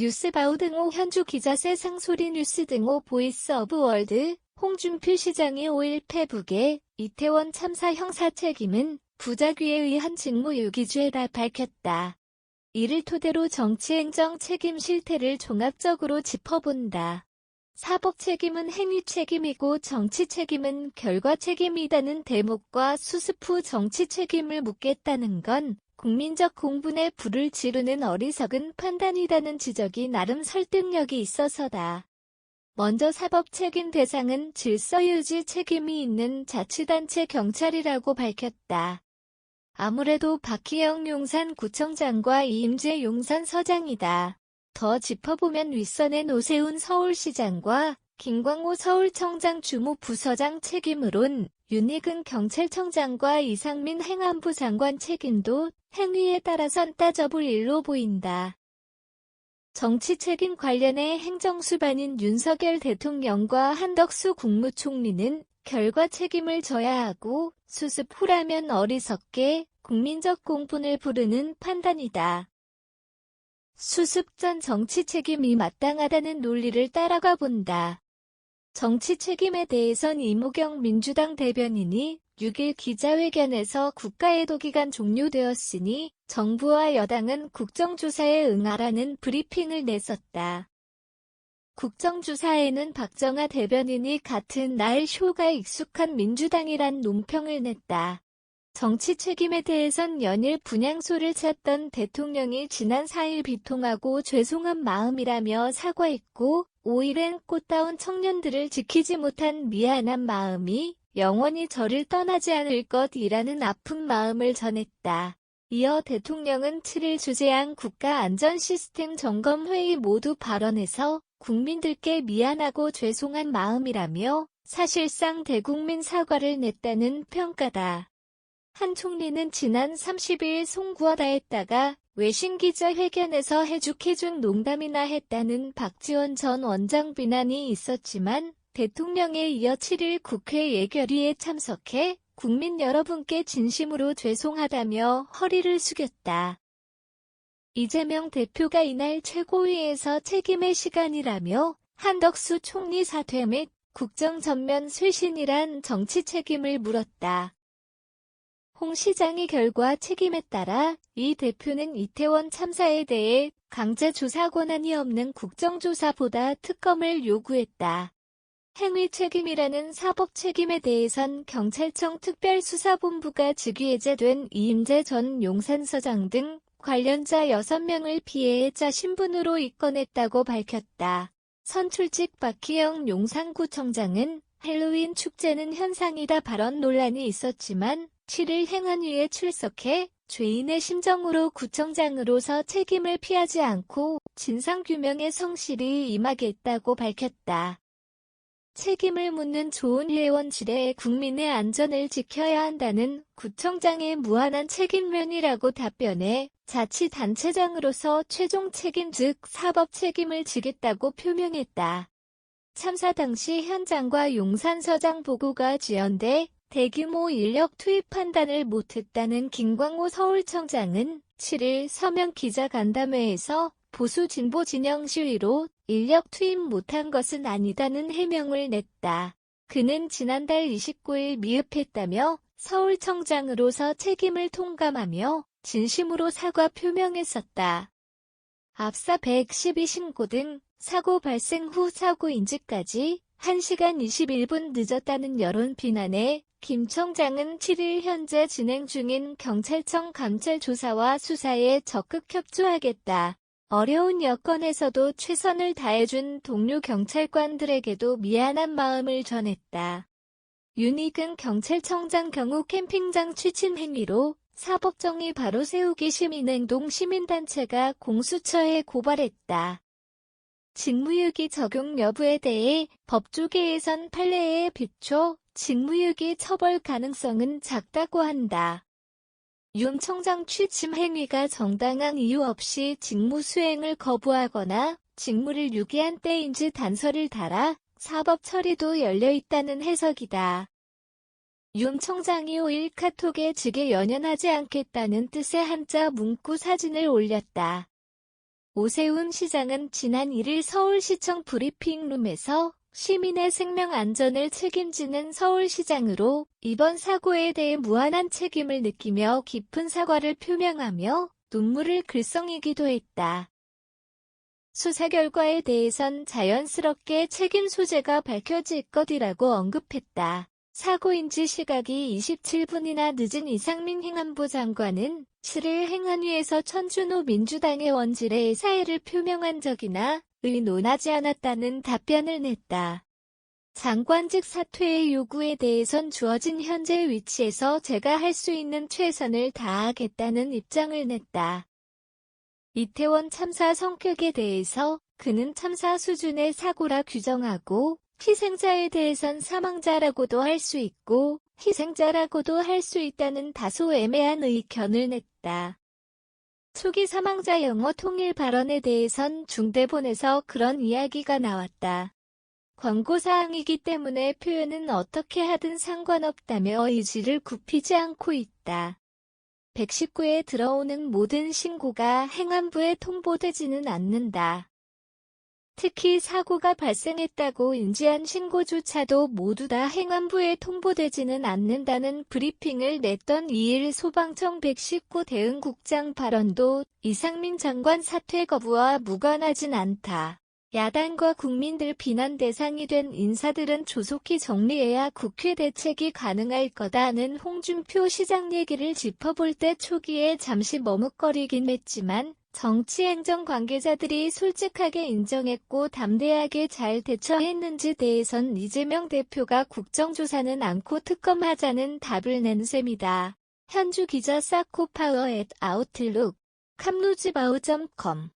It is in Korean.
뉴스바우 등호 현주 기자 세상소리 뉴스 등호 보이스 오브 월드 홍준표 시장이 5일 페북에 이태원 참사 형사 책임은 부작위에 의한 직무유기죄라 밝혔다. 이를 토대로 정치행정 책임 실태를 종합적으로 짚어본다. 사법 책임은 행위 책임이고 정치 책임은 결과 책임이다는 대목과 수습 후 정치 책임을 묻겠다는 건 국민적 공분에 불을 지르는 어리석은 판단이라는 지적이 나름 설득력이 있어서다. 먼저 사법 책임 대상은 질서 유지 책임이 있는 자치단체 경찰이라고 밝혔다. 아무래도 박희영 용산 구청장과 이임재 용산 서장이다. 더 짚어보면 윗선의 노세훈 서울시장과 김광호 서울청장 주무 부서장 책임으론 윤희근 경찰청장과 이상민 행안부 장관 책임도 행위에 따라선 따져볼 일로 보인다. 정치 책임 관련해 행정수반인 윤석열 대통령과 한덕수 국무총리는 결과 책임을 져야 하고 수습 후라면 어리석게 국민적 공분을 부르는 판단이다. 수습 전 정치 책임이 마땅하다는 논리를 따라가 본다. 정치 책임에 대해선 이모경 민주당 대변인이 6일 기자회견에서 국가애도 기간 종료되었으니 정부와 여당은 국정조사에 응하라는 브리핑을 냈었다. 국정조사에는 박정아 대변인이 같은 날 쇼가 익숙한 민주당이란 논평을 냈다. 정치 책임에 대해선 연일 분향소를 찾던 대통령이 지난 4일 비통하고 죄송한 마음이라며 사과했고 5일엔 꽃다운 청년들을 지키지 못한 미안한 마음이 영원히 저를 떠나지 않을 것이라는 아픈 마음을 전했다. 이어 대통령은 7일 주재한 국가안전시스템 점검회의 모두 발언에서 국민들께 미안하고 죄송한 마음이라며 사실상 대국민 사과를 냈다는 평가다. 한 총리는 지난 30일 송구하다 했다가 외신 기자 회견에서 해죽해준 농담이나 했다는 박지원 전 원장 비난이 있었지만 대통령에 이어 7일 국회 예결위에 참석해 국민 여러분께 진심으로 죄송하다며 허리를 숙였다. 이재명 대표가 이날 최고위에서 책임의 시간이라며 한덕수 총리 사퇴 및 국정 전면 쇄신이란 정치 책임을 물었다. 홍 시장의 결과 책임에 따라 이 대표는 이태원 참사에 대해 강제 조사 권한이 없는 국정조사보다 특검을 요구했다. 행위 책임이라는 사법 책임에 대해선 경찰청 특별수사본부가 즉위해제된 이임재 전 용산서장 등 관련자 6명을 피해자 신분으로 입건했다고 밝혔다. 선출직 박희영 용산구청장은 헬로윈 축제는 현상이다 발언 논란이 있었지만 7일 행안위에 출석해 죄인의 심정으로 구청장으로서 책임을 피하지 않고 진상규명에 성실히 임하겠다고 밝혔다. 책임을 묻는 좋은 회원질에 국민의 안전을 지켜야 한다는 구청장의 무한한 책임면이라고 답변해 자치단체장으로서 최종 책임 즉 사법 책임을 지겠다고 표명했다. 참사 당시 현장과 용산서장 보고가 지연돼 대규모 인력 투입 판단을 못했다는 김광호 서울청장은 7일 서명 기자간담회에서 보수 진보 진영 시위로 인력 투입 못한 것은 아니다는 해명을 냈다. 그는 지난달 29일 미흡했다며 서울청장으로서 책임을 통감하며 진심으로 사과 표명했었다. 앞사 112 신고 등 사고 발생 후 사고 인지까지 1시간 21분 늦었다는 여론 비난에 김 청장은 7일 현재 진행 중인 경찰청 감찰 조사와 수사에 적극 협조하겠다. 어려운 여건에서도 최선을 다해준 동료 경찰관들에게도 미안한 마음을 전했다. 윤희근 경찰청장 경우 캠핑장 취침 행위로 사법정의 바로 세우기 시민행동 시민단체가 공수처에 고발했다. 직무유기 적용 여부에 대해 법조계에선 판례에 비춰 직무유기 처벌 가능성은 작다고 한다. 윤 청장 취침 행위가 정당한 이유 없이 직무 수행을 거부하거나 직무를 유기한 때인지 단서를 달아 사법 처리도 열려 있다는 해석이다. 윤 청장이 5일 카톡에 직에 연연하지 않겠다는 뜻의 한자 문구 사진을 올렸다. 오세훈 시장은 지난 1일 서울시청 브리핑룸에서 시민의 생명 안전을 책임지는 서울시장으로 이번 사고에 대해 무한한 책임을 느끼며 깊은 사과를 표명하며 눈물을 글썽이기도 했다. 수사 결과에 대해선 자연스럽게 책임 소재가 밝혀질 것이라고 언급했다. 사고인지 시각이 27분이나 늦은 이상민 행안부 장관은 7일 행안위에서 천준호 민주당의 원질에 사의를 표명한 적이나 의논하지 않았다는 답변을 냈다. 장관직 사퇴의 요구에 대해선 주어진 현재 위치에서 제가 할 수 있는 최선을 다하겠다는 입장을 냈다. 이태원 참사 성격에 대해서 그는 참사 수준의 사고라 규정하고 희생자에 대해선 사망자라고도 할 수 있고 희생자라고도 할 수 있다는 다소 애매한 의견을 냈다. 초기 사망자 영어 통일 발언에 대해선 중대본에서 그런 이야기가 나왔다. 권고사항이기 때문에 표현은 어떻게 하든 상관없다며 의지를 굽히지 않고 있다. 119에 들어오는 모든 신고가 행안부에 통보되지는 않는다. 특히 사고가 발생했다고 인지한 신고조차도 모두 다 행안부에 통보되지는 않는다는 브리핑을 냈던 2일 소방청 119 대응국장 발언도 이상민 장관 사퇴 거부와 무관하진 않다. 야당과 국민들 비난 대상이 된 인사들은 조속히 정리해야 국회 대책이 가능할 거다는 홍준표 시장 얘기를 짚어볼 때 초기에 잠시 머뭇거리긴 했지만 정치행정 관계자들이 솔직하게 인정했고 담대하게 잘 대처했는지 대해선 이재명 대표가 국정조사는 않고 특검하자는 답을 낸 셈이다. 현주 기자 사코파워 앳 아웃룩 캄루즈바우.com